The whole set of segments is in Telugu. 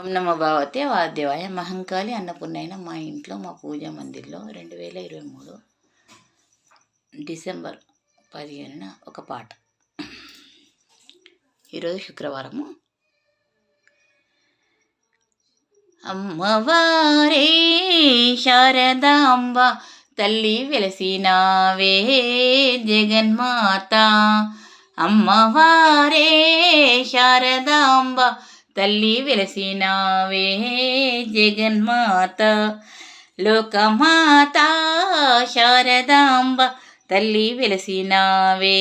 ఓం నమ భావతే వాద్యవాయ. మహంకాళి అన్నపూర్ణైన మా ఇంట్లో మా పూజా మందిర్లో రెండు వేల ఇరవై మూడు డిసెంబర్ పదిహేనున ఒక పాట. ఈరోజు శుక్రవారము. అమ్మవారే శారదాంబ తల్లి వెలసినావే జగన్మాత. అమ్మవారే శారదాంబ తల్లి వెలసినావే జగన్మాత లోకమాత శారదాంబ తల్లి వెలసినావే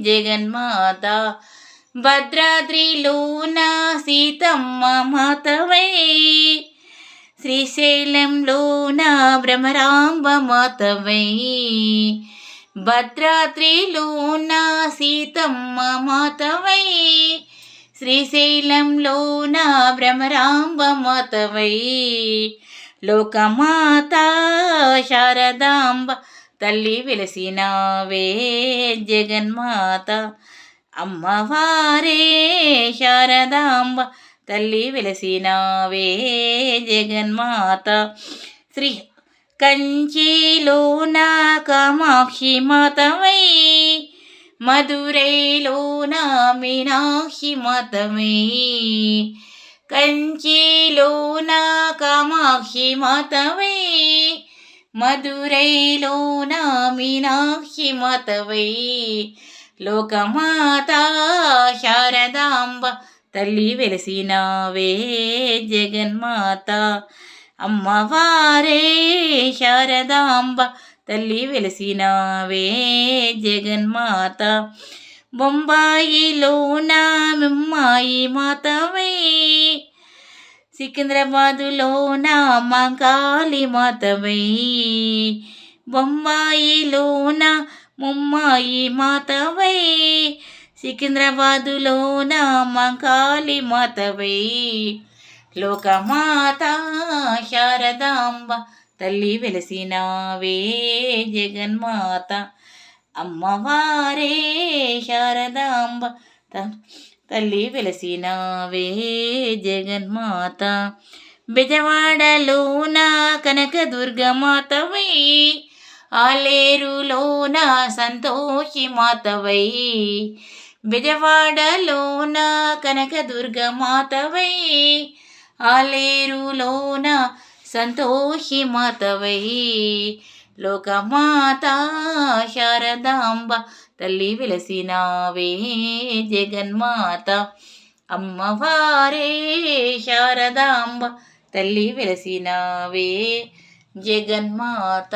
జగన్మాత భద్రాద్రిలోన సీతమ్మ మాతవై శ్రీశైలంలోన భ్రమరాంబ మాతవై భద్రాద్రిలోన సీతమ్మ మాతవై శ్రీశైలంలో నా భ్రమరాంబ మాతవై. లోకమాత శారదాంబ తల్లి వెలసినావే జగన్మాత. అమ్మవారే శారదాంబ తల్లి వెలసినావే జగన్మాత. శ్రీ కంచిలో నా కామాక్షి మాతవై. మధురైలోన మీనాక్షి మాతవై కంచిలోన కామాక్షి మాతవై మధురైలోన మీనాక్షి మతవై లోకమాత శారదాంబ తల్లి వెలసినావే జగన్మాత. అమ్మవారే శారదాంబ తల్లి వెలసినావే జగన్మాత. బొంబాయిలో నా మిమ్మాయి మాతవై. సికింద్రాబాదులోన మంకాళి మాతవై. నా ముమ్మాయి మాతవై. నా మంకాళి మాతవై. లోకమాత శారదాంబ తల్లి వెలసినావే జగన్మాత. అమ్మవారే శారదాంబ. తల్లి వెలసినావే జగన్మాత. బెజవాడలోన కనకదుర్గమాతవై. ఆలేరులోన సంతోషి మాతవై బెజవాడలోన కనకదుర్గమాతవై. ఆలేరులోన సంతోషి మాతవై లోకమాత శారదాంబ తల్లి వెలసినావే జగన్మాత. అమ్మవారే శారదాంబ తల్లి వెలసినావే జగన్మాత.